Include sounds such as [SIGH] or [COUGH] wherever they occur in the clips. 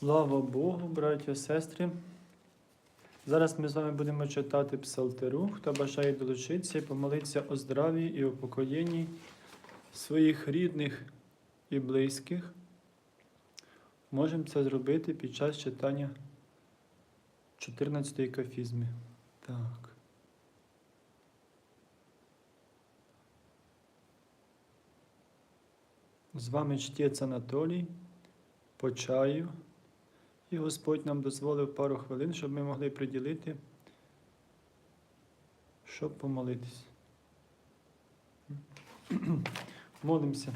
Слава Богу, браття, сестри. Зараз ми з вами будемо читати Псалтеру. Хто бажає долучитися і помолитися о здраві і упокоєнні своїх рідних і близьких, можемо це зробити під час читання 14-ї кафізми. Так. З вами чтець Анатолій по чаю. І Господь нам дозволив пару хвилин, щоб ми могли приділити, щоб помолитись. [CLEARS THROAT] Молимося.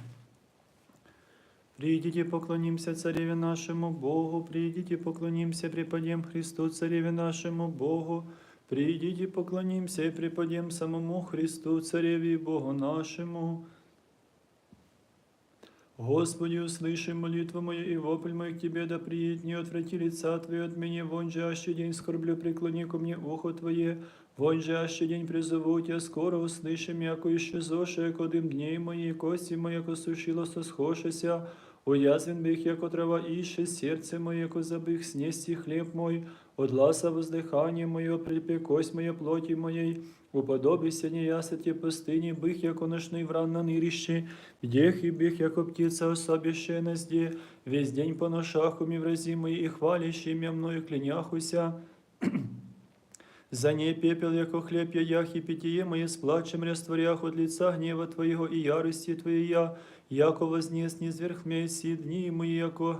Придите, поклонимся Цареве нашему Богу, придите, поклонимся, преподем Христу, Цареве нашему Богу, придите, поклонимся и преподем самому Христу, Цареве Богу нашему. Господи, услыши молитву мою и вопль мой к Тебе, да приедет, не отврати лица Твое от меня, вон же аще день скорблю, преклони ко мне ухо Твое, вон же аще день призову Тебя, скоро услышим, яко еще зоше, яко дым дней мои, кости мои, яко сушило сосхошися, уязвен бих, яко трава ище, сердце мое, яко забых, снести хлеб мой, от ласа воздыхание мое, припе кость моя плоти моей, Уподобися неясыти пустыни, бых, яко ночный вран на нырище, Бдех и бег, яко птица особящая на зде, весь день по ношах умивразимый и хвалящий меня мною кляняхуся. За ней пепел, яко хлеб ях и питье мое с плачем растворях от лица гнева Твоего и ярости Твоей я, яко вознес низверх меня си дни мои, яко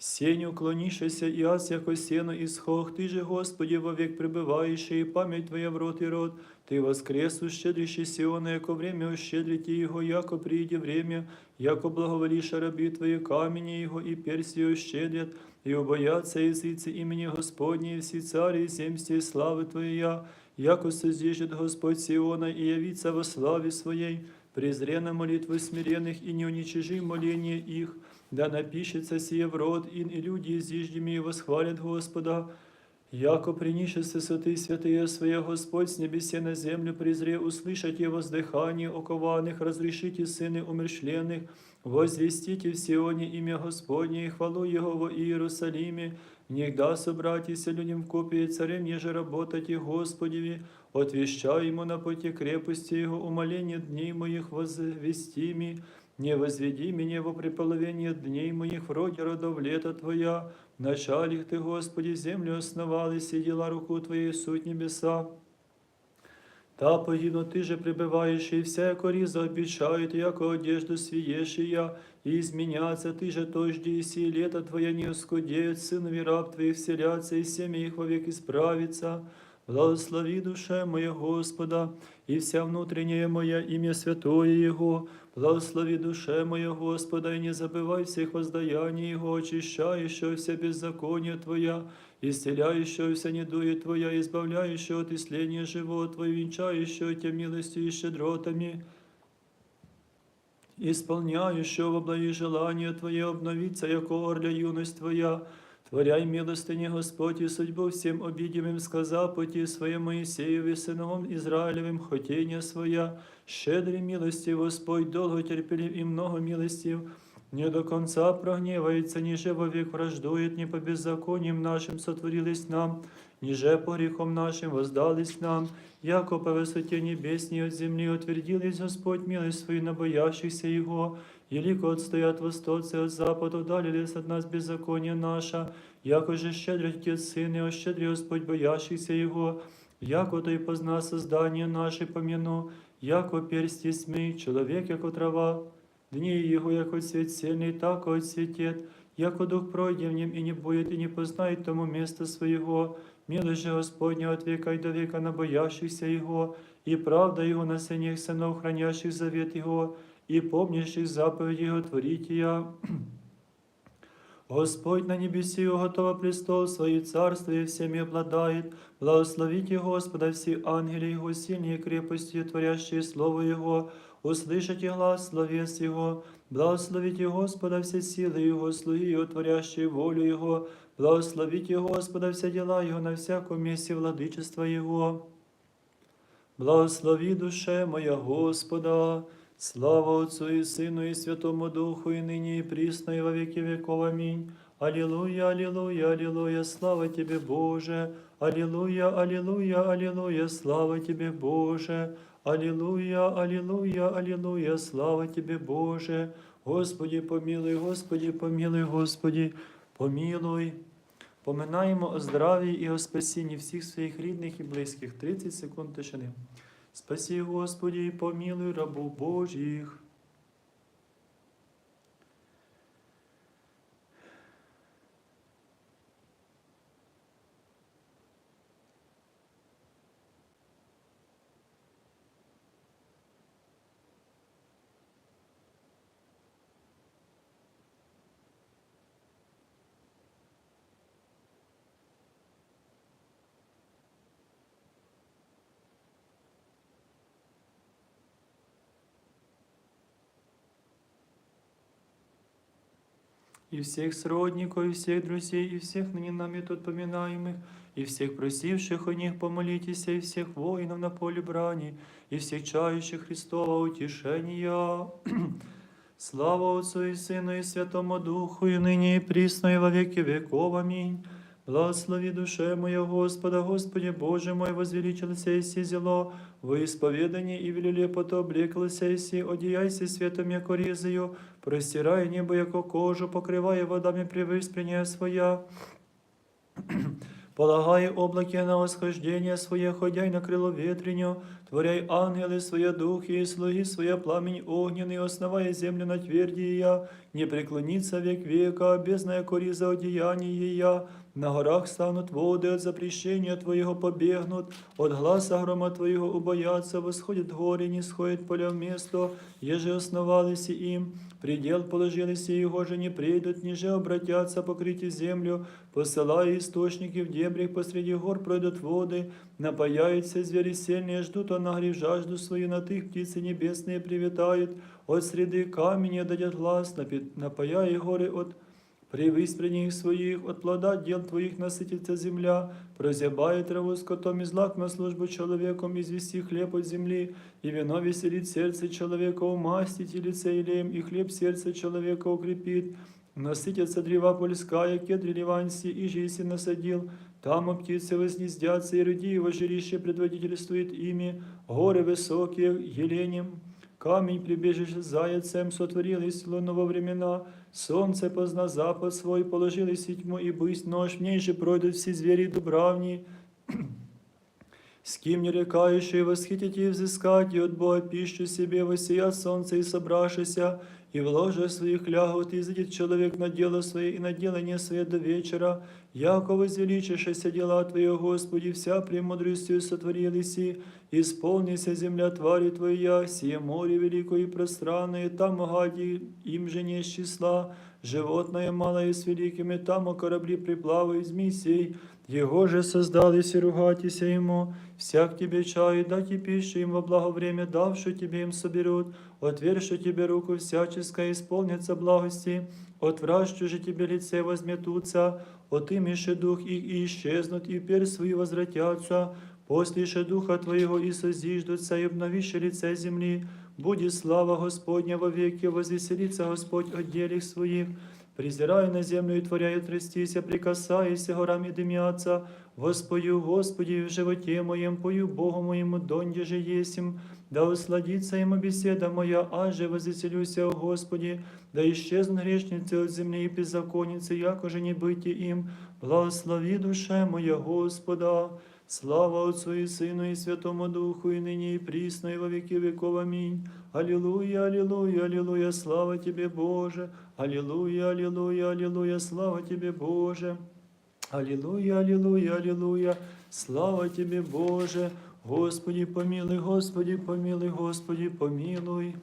Сень уклонишься, и аз, яко сено исхох, Ты же, Господи, вовек пребывающий, и память Твоя в рот и род, Ты воскрес, ущедрящий Сиона, яко время ущедрите Его, яко прииде время, яко благоволиша раби Твои камени Его, и перси ущедрят, и убоятся языцы имени Господне, и все цари, и земсти славы Твоя, яко созижет Господь Сиона, и явится во славе Своей, презре на молитвы смиренных, и не уничижи моление их, да напишется сие в род, и люди зиждями восхвалят Господа, яко принише соты святые Своя Господь с небесе на землю презре, услышите воздыхание окованных, разрешите сыны умершленных, возвестите в Сионе имя Господне и хвалу Его во Иерусалиме, Нігда собратися людям в копии царем, еже работайте Господеви, отвещай ему на пути крепости Его, умоление дней моих возвестими, не возведи меня во приполовение дней моих в роде родов лета Твоя, в начале Ты, Господи, землю основалась, и дела руку Твоей суть небеса. Та погибну Ты же пребываешь, и всяко риза обещает, яко одежду свиешия, и изменяться Ты же то жди, и си лето Твоя не ускудеет, сынови раб Твоих вселятся, и семя их вовек исправится. Благослови душе моя Господа, и вся внутренняя моя имя святое Его. Благослови душе моя Господа, и не забывай всех воздаяний Его, очищающего все беззаконие Твоя, исцеляющего все недуе Твоя, избавляющего от исления живот Твой, венчающего Тебя милостью и щедротами, исполняющего во благие желания Твое, обновиться, яко орля юность Твоя, Творяй милостыни Господь и судьбу всем обидимым сказа пути своим Моисееве, сыновом Израилевым, хотение своя, щедрый милости Господь, долго терпелив и много милостив, не до конца прогневается, ниже вовек враждует, не по беззакониям нашим сотворились нам, ниже по грехам нашим воздались нам, яко по высоте небесней от земли утвердились Господь милость свою на боящихся Его, Елико отстоят восточцы от западу, удалились от нас беззаконие наше, яко же щедро Отец Сын, и ощедри Господь боящихся Его, яко то и позна создание наше помяну, яко персти смей, человек, яко трава, дни Его, яко свет сильный, так отсветет, яко дух пройдет в нем и не будет, и не познает тому места своего, милость же Господня от века и до века на боящихся Его, и правда Его на сынях сынов, хранящих завет Его, и помнящих заповеди Его творите я. [CLEARS THROAT] Господь на небеси готова престол свой царство и всеми обладает. Благословите Господа все ангели Его, сильные крепости, творящие Слово Его. Услышите глаз словес Его. Благословите Господа все силы Его, слуги Его, творящие волю Его. Благословите Господа все дела Его на всяком месте владычества Его. Благослови душе моя Господа. Слава Отцу и Сыну и Святому Духу, и ныне и присно, и во веки веков. Аминь. Аллилуйя, аллилуйя, аллилуйя, слава Тебе, Боже. Аллилуйя, аллилуйя, аллилуйя, слава Тебе, Боже. Аллилуйя, аллилуйя, аллилуйя, слава Тебе, Боже. Господи, помилуй, Господи, помилуй, Господи, помилуй. Поминаємо о здраві і о спасінні всіх своїх рідних і близьких. 30 секунд тишини. Спасі, Господи, помилуй рабу Божих. и всех сродников, и всех друзей, и всех ныне нами тут поминаемых, и всех просивших о них помолитесь, и всех воинов на поле брани, и всех чающих Христова утешения. [CLEARS THROAT] Слава Отцу и Сыну и Святому Духу, и ныне и присно, и во веки веков. Аминь. Благослови душе моя Господа, Господи Боже мой, возвеличился и зело, во исповедании и велеле пото облеклася и одеяйся светом, яко резою, простирай небо, яко кожу, покриває водами привиспрення своя. [CLEARS THROAT] Полагай облаки на восхождение своє, ходяй на крило ветреню, творяй ангели своє духи, и слуги своє пламень огненный, основая землю на твердие я, не преклонится век века, бездна кориза одеяние я, на горах станут воды от запрещения Твоего побегнут, от гласа грома Твоего убоятся, восходит горе, не сходит поля в место, еже основались им, предел положились, и его же не придут, ниже обратятся покрыть землю, посылая источники в дебрях, посреди гор пройдут воды, напаяются звери сильные, ждут, он нагрев жажду свою, на тых птицы небесные привитают, от среды камня дадет глаз, напи- напаяя горы от при виспренніх своїх, от плода діл твоїх насититься земля, прозябає траву скотом і злак на службу чоловіком, і звісті хліб от землі, і вино веселить серце чоловіка, умастить, і лице илеем, і хліб серце чоловіка укрепит. Насытятся древа польская, кедри ливанси, и жиси насадил, там о птицы вознездятся, и рыди его жилище предводительствует ими, горы высокие, еленем, Камень прибежище заяцем сотворились луну во времена, солнце позна запад свой, положили тьму и бысть нож, в ней же пройдут все звери дубравни. С кем не рекающие восхитить и взыскать, и от Бога пищу себе воссият солнце и собравшися, и в ложе своих лягут, и изыдет человек на дело свое и на делание свое до вечера, яко возвеличишься дела Твои, Господи, вся премудростью сотворились, и исполнися земля твари Твоя, сие море великое и пространное, там гади им же не с числа, животное малое с великими, там о корабли приплавают змей сей, его же создались и ругатися ему, всяк тебе чай, дать и пищу им во благо время, давши тебе им соберут, отверши тебе руку всяческая, исполнится благости, отвращу же тебе лице возметутся, отымеши дух их и исчезнут, и пер свои возвратятся, послише духа Твоего и созиждутся, и обновище лице земли, будет слава Господня во веки, возвеселится Господь от делих своих, Презирай на землю и творяй трястися, прикасайся горам и дымятся, Воспою, Господи, в животе моем, пою Богу моему, донде же есим, да усладится ему беседа моя, аже возвеселюся, о Господи, да исчезнут грешницы от земли и беззаконницы, яко же не быть им, благослови душе моя Господа. Слава Отцу и Сыну и Святому Духу, и ныне и присно, и во веки веков. Аминь. Аллилуйя, аллилуйя, аллилуйя, слава Тебе, Боже. Аллилуйя, аллилуйя, аллилуйя, слава Тебе, Боже. Аллилуйя, аллилуйя, аллилуйя, слава Тебе, Боже. Господи, помилуй, Господи, помилуй, Господи, помилуй.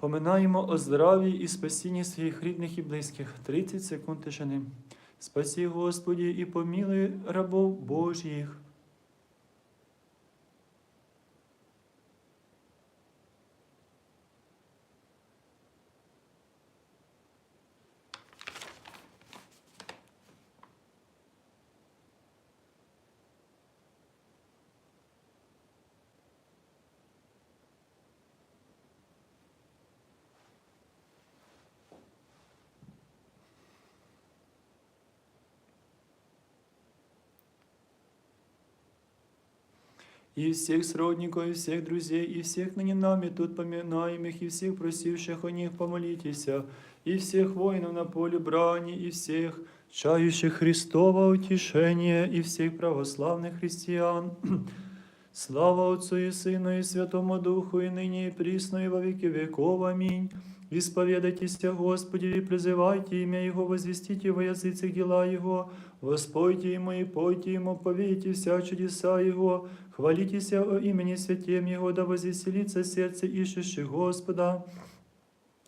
Поминаємо о здраві і спасінні своїх рідних і близьких. 30 секунд тишини. Спаси, Господи, і помилуй рабов Божих. и всех сродников, и всех друзей, и всех ныне нами тут поминаемых, и всех просивших о них помолитесь, и всех воинов на поле брани, и всех чающих Христова утешения, и всех православных христиан. Слава Отцу и Сыну и Святому Духу, и ныне и присно, и во веки веков. Аминь. Исповедайтесь, Господи, и призывайте имя Его, возвестите во языцах дела Его, воспойте Ему и пойте Ему, повейте вся чудеса Его, хвалитесь о имени святем Его, да возвеселится сердце ищущих Господа.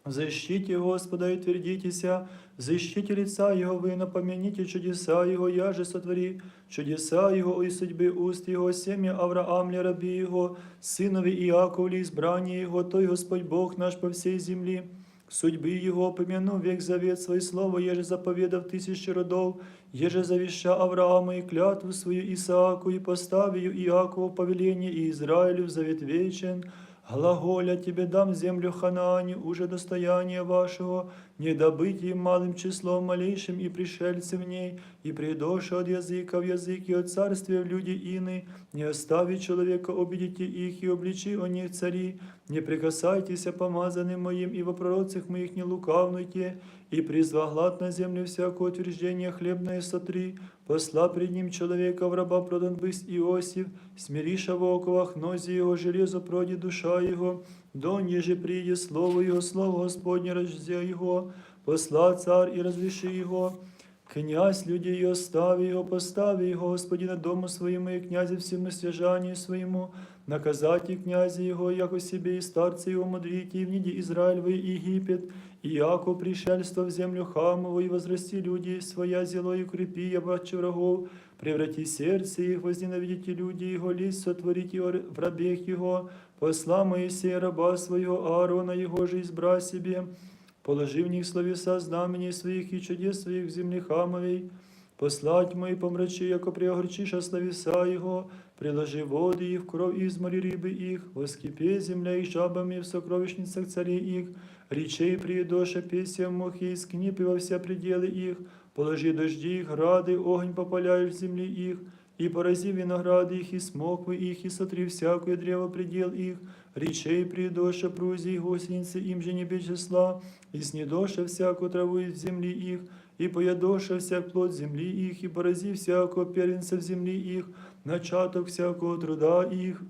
Защите Господа и твердитеся, защите лица Его, вы напомяните чудеса Его, я же сотвори чудеса Его и судьбы уст Его, семя Авраамля, раби Его, сынови Иаковли, избрание Его, Той Господь Бог наш по всей земли. Судьбы Его помяну век завет свой слово, еже заповедав тысячи родов, еже завеща Авраама и клятву свою Исааку, и поставию Иакову повеление и Израилю в завет вечен, Глаголя тебе дам землю Ханаане, уже достояние вашего, не добыть им малым числом малейшим и пришельцем в ней, и придоша от языка в язык, и от царствия в люди ины, не остави человека, обидите их, и обличи о них цари, не прикасайтесь помазанным моим, и во пророцах моих не лукавнуйте, и призва глад на землю всякое утверждение хлебное сотри, посла пред ним человека в раба продан бысть Иосиф, смириша в оковах, нози его железо проди душа его, дон еже приде слово его, слово Господне рождя его, посла царь и разреши его, Князь людей и остави его, постави его, Господи, на дому своему и князя всему свяжанию своему, наказати князя его, яко себе и старцы его мудрите, и вниди Израиль в Египет, и яко пришельство в землю Хамову, и возрасти люди своя зело и укрепи, обаче врагов, преврати сердце их, возненавидите люди его, лист сотворите в рабех его, посла Моисея раба своего, Аарона его же избра себе, положи в них словеса знамений своих и чудес своих в земле Хамовей, послать мои помрачи, яко приогорчиша словеса Его, приложи воды их, кровь из моря рыбы их, воскипе земля и жабами в сокровищницах царей их, речей приедоша песем мухи, и скнипи во все пределы их, положи дожди их, грады, огонь попаляешь в земли их, и порази винограды их, и смоквы их, и сотри всякое древо предел их, речей приедоша прузи и гусеницы им же не без числа, и снедоша всякую траву из земли их, и поядоша всяк плод земли их, и порази всякого первенца в земли их, начаток всякого труда их,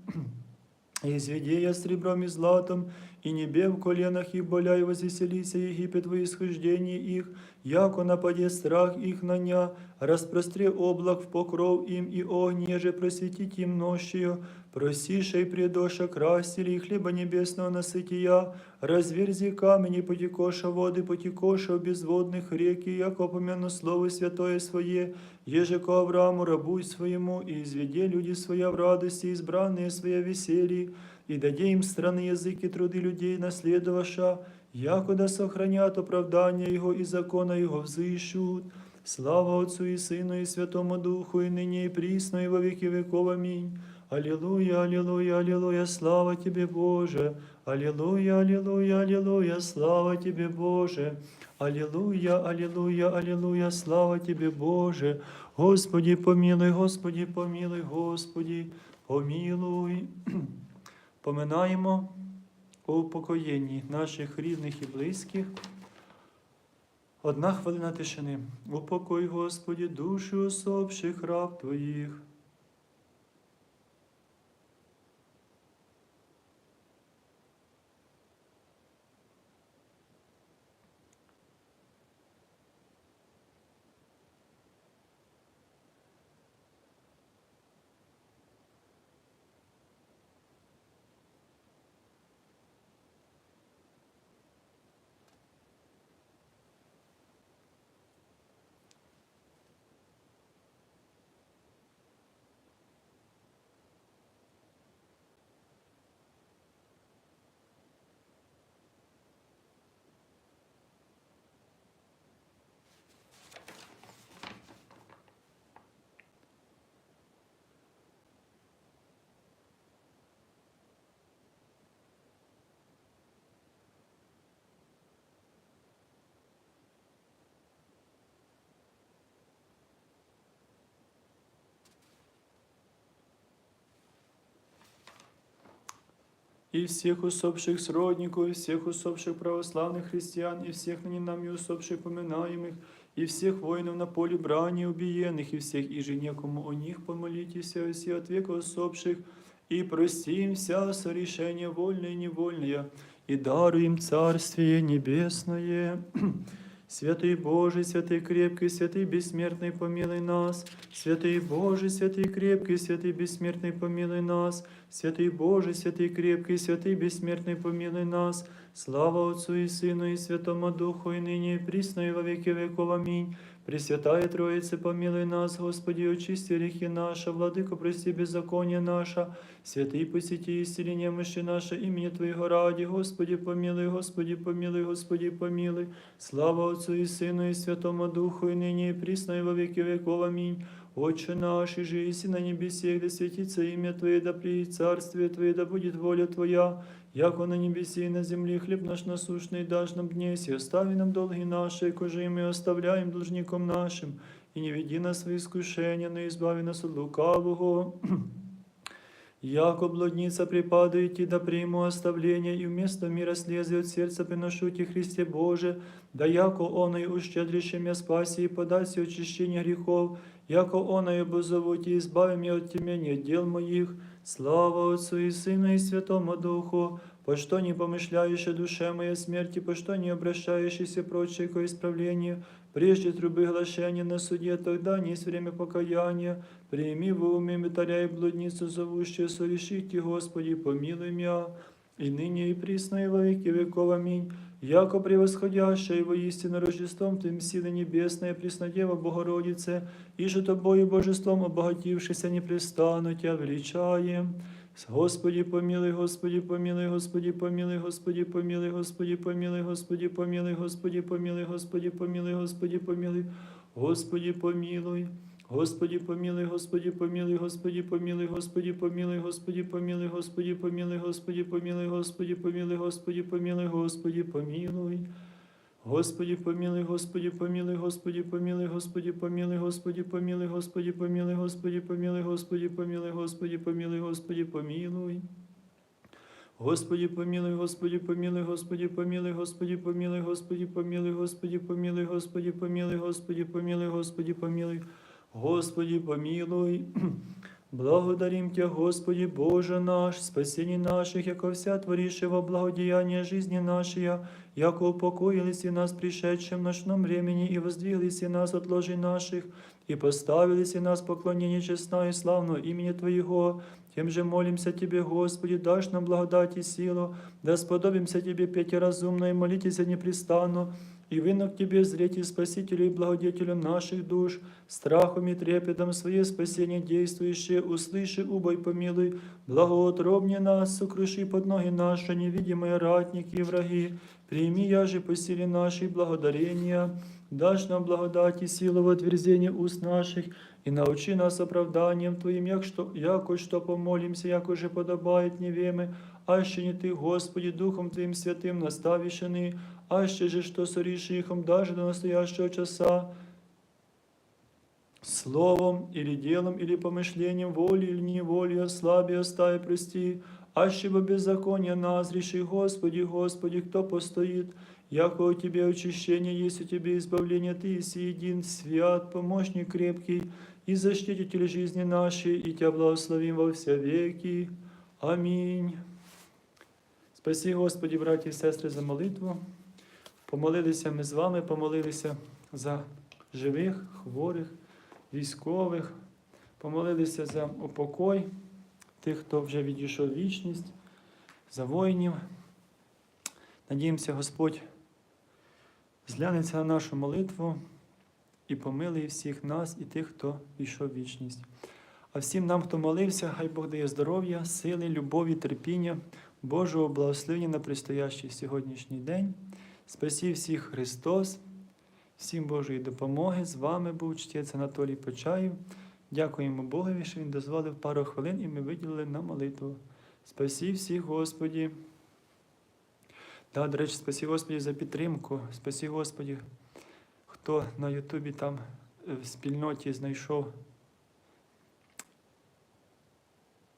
[CLEARS THROAT] и изведи я сребром и златом, и небе в коленах их боля, и возвеселися Египет во исхождении их, яко нападе страх их на ня, распростре облак в покров им, и огне же просветить им нощью, просиша и предоша красили, и хлеба небесного насытия, разверзи камени, потекоша воды, потекоша в безводных реки, яко помяну слово святое свое, еже ко Аврааму рабу своему, и изведе люди своя в радости, избранные своя веселье, и даде им страны языки труды людей наследоваша, якода сохранят оправдание Его и закона Его взыщут. Слава Отцу и Сыну и Святому Духу, и ныне и присно, и во веки веков. Аминь. Аллилуйя, аллилуйя, аллилуйя, слава Тебе, Боже. Аллилуйя, аллилуйя, аллилуйя, слава Тебе, Боже. Аллилуйя, аллилуйя, аллилуйя, слава Тебе, Боже. Господи, помилуй, Господи, помилуй, Господи, помилуй. [CLEARS THROAT] Поминаємо у упокоєнні наших рідних і близьких. Одна хвилина тишини. Упокой, Господі, душі усопших раб Твоїх. и всех усопших сродников, и всех усопших православных христиан, и всех ныне нами усопших поминаемых, и всех воинов на поле брани убиенных, и всех и же некому о них помолитесь, и все от века усопших, и простим вся сорешение вольное и невольное, и даруем Царствие Небесное. [CLEARS THROAT] Святый Божий, святый крепкий, святый бессмертный, помилуй нас. Святый Божий, святый крепкий, святый бессмертный, помилуй нас. Святый Божий, святый крепкий, святый бессмертный, помилуй нас. Слава Отцу и Сыну и Святому Духу, и ныне и присно, и во веки веков. Аминь. Пресвятая Троица, помилуй нас, Господи, очисти грехи наши, Владыко, прости беззаконие наше, святый посети исцели немощи наше, имени Твоего ради, Господи, помилуй, Господи, помилуй, Господи, помилуй. Слава Отцу и Сыну и Святому Духу, и ныне и присно, и во веки веков. Аминь. Отче наш, и же иси на небесе, да светится имя Твое, да приедет царствие Твое, да будет воля Твоя, яко на небесі и на земле хлеб наш насущный дашь нам днесь, и остави нам долги наши, кожи и мы оставляем должником нашим, и не веди нас в искушение, но избави нас от лукавого. [CLEARS THROAT] Яко блудница припадает, и да приму оставление, и вместо мира слезе от сердца приношу Ти, Христе Боже, да яко оно и ущедрейшим я спаси и подаси очищение грехов, яко оно и обозову Ти, избави меня от темения дел моих, слава Отцу и Сыну и Святому Духу, по что не помышляешь душе моей смерти, по что не обращаешься прочее ко исправлению, прежде трубы глашения на суде, тогда не есть время покаяния, прими в уме метаря и блудницу зовущую, сорешите, Господи, помилуй меня, и ныне и присно и во веки веков. Аминь. Яко превосходящее воистину Рождеством Твоим силы небесная, Преснодева Богородице, и же Тобою Божеством обогатившися непрестанно Тя величаем. Господи, помилуй, Господи, помилуй, Господи, помилуй, Господи, помилуй, Господи, помилуй, Господи, помилуй, Господи, помилуй, Господи, помилуй, Господи, помилуй, Господи, помилуй. Господи, помилуй, Господи, помилуй, Господи, помилуй, Господи, помилуй, Господи, помилуй, Господи, помилуй, Господи, помилуй, Господи, помилуй, Господи, помилуй, Господи, помилуй. Господи, помилуй, Господи, помилуй, Господи, помилуй, Господи, помилуй, Господи, помилуй, Господи, помилуй, Господи, помилуй, Господи, помилуй, Господи, помилуй, Господи, помилуй. Господи, помилуй, Господи, помилуй, Господи, помилуй, Господи, помилуй, Господи, помилуй, Господи, помилуй, Господи, помилуй, Господи, помилуй, Господи, помилуй, Господи, помилуй. [CLEARS THROAT] Благодарим Тя, Господи, Боже наш, спасение наших, яко вся творившего благодеяние жизни нашей, яко упокоились и нас пришедшим в ночном времени, и воздвиглись и нас от ложей наших, и поставились и нас поклонение честно и славно имени Твоего, тем же молимся Тебе, Господи, дашь нам благодать и силу, да сподобимся Тебе петь разумно и молитесь непрестанно, и вынок Тебе зреть и Спасителю и Благодетелю наших душ, страхом и трепетом свое спасение действующее, услыши, убой, помилуй, благоутробне нас, сокруши под ноги наши невидимые ратники и враги, прими я же по силе нашей благодарения, дашь нам благодать и силу в отверзении уст наших, и научи нас оправданием Твоим, як что, яко что помолимся, яко же подобает невемы, аще не Ты, Господи, Духом Твоим святым наставишены, аще же что соришь ихом даже до настоящего часа, словом или делом, или помышлением, волей или неволей, ослаби, остави, прости, аще во беззаконие нас реши, Господи, Господи, кто постоит, яко у Тебе очищение, есть у Тебе избавление, Ты есть един, свят, помощник крепкий, и защититель жизни нашей, и Тебя благословим во все веки. Аминь. Спаси, Господі, браті і сестри, за молитву. Помолилися ми з вами, помолилися за живих, хворих, військових, помолилися за упокой тих, хто вже відійшов вічність, за воїнів. Надіємося, Господь зглянеться на нашу молитву і помилує всіх нас і тих, хто війшов вічність. А всім нам, хто молився, хай Бог дає здоров'я, сили, любові, терпіння, Божого благословення на предстоящий сьогоднішній день. Спасі всіх Христос, всім Божої допомоги. З вами був чтець Анатолій Почаєв. Дякуємо Богові, що Він дозволив пару хвилин і ми виділили на молитву. Спасі всіх, Господі. Да, до речі, спасі Господі за підтримку. Спасі Господі, хто на Ютубі там е, в спільноті знайшов.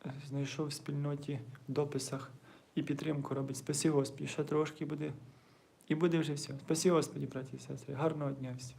е, Знайшов в спільноті в дописах і підтримку робить. Спасі Господі, ще трошки буде. І буде вже все. Спасі Господі, браті і сестри. Гарного дня всім.